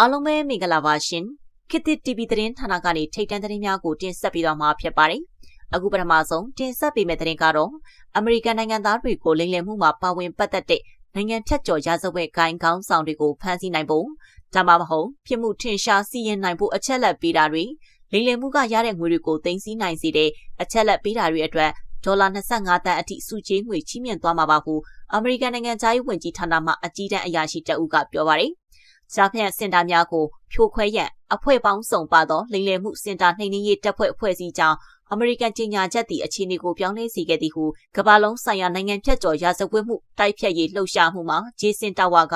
အားလုံးပဲမင်္ဂလာပါရှင်ခေတ်သစ် TV သတင်းဌာနကနေထိတ်တန့်သတင်းများကိုတင်ဆက်ပေးသွားမှာဖြစ်ပါတယ်အခုပထမဆုံးတင်ဆက်ပေးမယ့်သတင်းကတော့အမေရိကန်နိုင်ငံသားတွေကိုလိမ်လည်မှုမှာပါဝင်ပတ်သက်တဲ့နိုင်ငံဖြတ်ကျော်ရာဇဝတ်ဂိုင်းကောင်းဆောင်တွေကိုဖမ်းဆီးနိုင်ဖို့ဒါမှမဟုတ်ပြမှုထင်ရှားစီရင်နိုင်ဖို့အချက်လက်ပေးတာတွေလိမ်လည်မှုကရတဲ့ငွေတွေကိုသိမ်းဆည်းနိုင်စေတဲ့အချက်လက်ပေးတာတွေအတွက်ဒေါ်လာ25တန်းအထိစုချေးငွေချီးမြှင့်သွားမှာပါဟုအမေရိကန်နိုင်ငံသားရေးဝန်ကြီးဌာနမှအကြီးတန်းအရာရှိတအုပ်ကပြောပါတယ်။ ကြားဖြန့်စင်တာများကိုဖြိုခွဲရန်အဖွဲ့ပေါင်းစုံပါသောလိမ်လည်မှုစင်တာနှိမ်နင်းရေးတပ်ဖွဲ့အဖွဲ့အစည်းကြောင့်အမေရိကန်ကြီးညာချက်သည့်အခြေအနေကိုပြောင်းလဲစေခဲ့သည်ဟုကမ္ဘာလုံးဆိုင်ရာနိုင်ငံဖြတ်ကျော်ရာဇဝတ်မှုတိုက်ဖြတ်ရေးလှုပ်ရှားမှုမှာဂျေစင်တာဝါက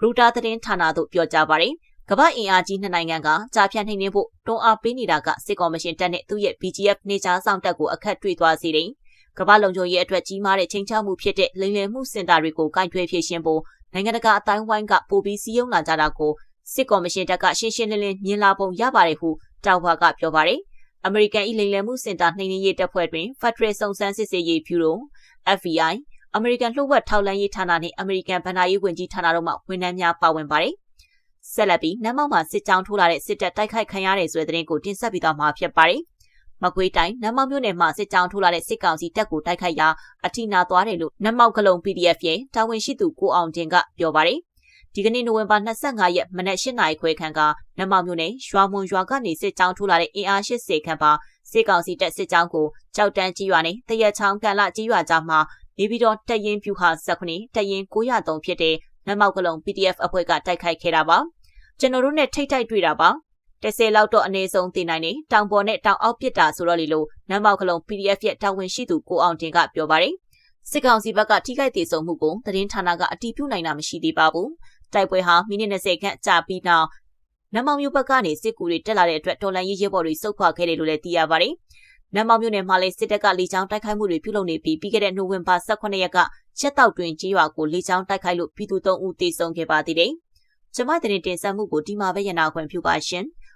ရူတာသတင်းဌာနသို့ပြောကြားပါတယ်ကမ္ဘာအင်အားကြီးနှစ်နိုင်ငံကကြားဖြန့်နှိမ်နင်းဖို့တွန်းအားပေးနေတာကစစ်ကော်မရှင်တပ်နဲ့သူ့ရဲ့ BGF နေကြားဆောင်တပ်ကိုအခက်တွေ့သွားစေတယ်။ကမ္ဘာလုံခြုံရေးအတွက်ကြီးမားတဲ့ချိန်ချမှုဖြစ်တဲ့လိမ်လည်မှုစင်တာတွေကိုကင်တွယ်ဖြည့်ရှင်းဖို့ နိုင်ငံတကာအတိုင်းဝိုင်းကပိုပြီးစည်းရုံးလာကြတာကိုစစ်ကော်မရှင်တပ်ကရှင်းရှင်းလင်းလင်းမြင်လာပုံရပါတယ်ဟုတာဝါကပြောပါတယ်။အမေရိကန်၏လိမ်လည်မှုစင်တာနှိမ်နင်းရေးတပ်ဖွဲ့တွင် Federal စုံစမ်းစစ်ဆေးရေးဗျူရို FBI အမေရိကန်လှုပ်ဝက်ထောက်လှမ်းရေးဌာနနှင့်အမေရိကန်ဗဏ္ဍာရေးဝန်ကြီးဌာနတို့မှဝန်ထမ်းများပါဝင်ပါတယ်။ဆက်လက်ပြီးနမ်းမောက်မှာစစ်ကြောင်းထိုးလာတဲ့စစ်တပ်တိုက်ခိုက်ခံရတဲ့ဆိုတဲ့သတင်းကိုတင်ဆက်ပေးသွားမှာဖြစ်ပါတယ်။ မကွေးတိုင်းနမ်မောက်မြို့နယ်မှာစစ်ကြောင်းထိုးလာတဲ့စစ်ကောင်စီတပ်ကိုတိုက်ခိုက်ရာအထိနာသွားတယ်လို့နမ်မောက်ကလုံ PDF ရဲ့တာဝန်ရှိသူကိုအောင်တင်ကပြောပါတယ်ဒီကနေ့နိုဝင်ဘာ25ရက်မနက်၈နာရီခွဲခန့်ကနမ်မောက်မြို့နယ်ရွာမွန်ရွာကနေစစ်ကြောင်းထိုးလာတဲ့အင်အား80ခန့်ပါစစ်ကောင်စီတပ်စစ်ကြောင်းကိုကြောက်တန်းကြီးရွာနဲ့တရက်ချောင်းကန်လကြီးရွာကြားမှာနေပြီးတော့တရင်ပြူဟာ19တရင်903ဖြစ်တဲ့နမ်မောက်ကလုံ PDF အဖွဲ့ကတိုက်ခိုက်ခဲ့တာပါကျွန်တော်တို့နဲ့ထိတ်ထိုက်တွေ့တာပါ 30လောက်တော့အနည်းဆုံးတင်နိုင်နေတောင်ပေါ်နဲ့တောင်အောက်ပစ်တာဆိုတော့လေလို့နမ်းမောက်ကလုံး PDF ရဲ့တာဝန်ရှိသူကိုအောင်တင်ကပြောပါတယ်စစ်ကောင်စီဘက်ကထိခိုက်သေးဆုံးမှုကိုသတင်းဌာနကအတည်ပြုနိုင်တာမရှိသေးပါဘူးတိုက်ပွဲဟာမိနစ်20ခန့်ကြာပြီးနောက်နမ်မောင်မြို့ဘက်ကနေစစ်ကူတွေတက်လာတဲ့အတွက်တော်လန်ရေးရဲဘော်တွေစုခွာခဲ့တယ်လို့လည်းသိရပါတယ်နမ်မောင်မြို့နယ်မှာလည်းစစ်တပ်ကလေကြောင်းတိုက်ခိုက်မှုတွေပြုလုပ်နေပြီးပြီးခဲ့တဲ့နိုဝင်ဘာ18ရက်ကချက်တောက်တွင်ကြီးရွာကိုလေကြောင်းတိုက်ခိုက်လို့ပြည်သူ3ဦးသေဆုံးခဲ့ပါသေးတယ်။ကျမတင်တင်ဆက်မှုကိုဒီမှာပဲရနာခွင့်ပြုပါရှင်။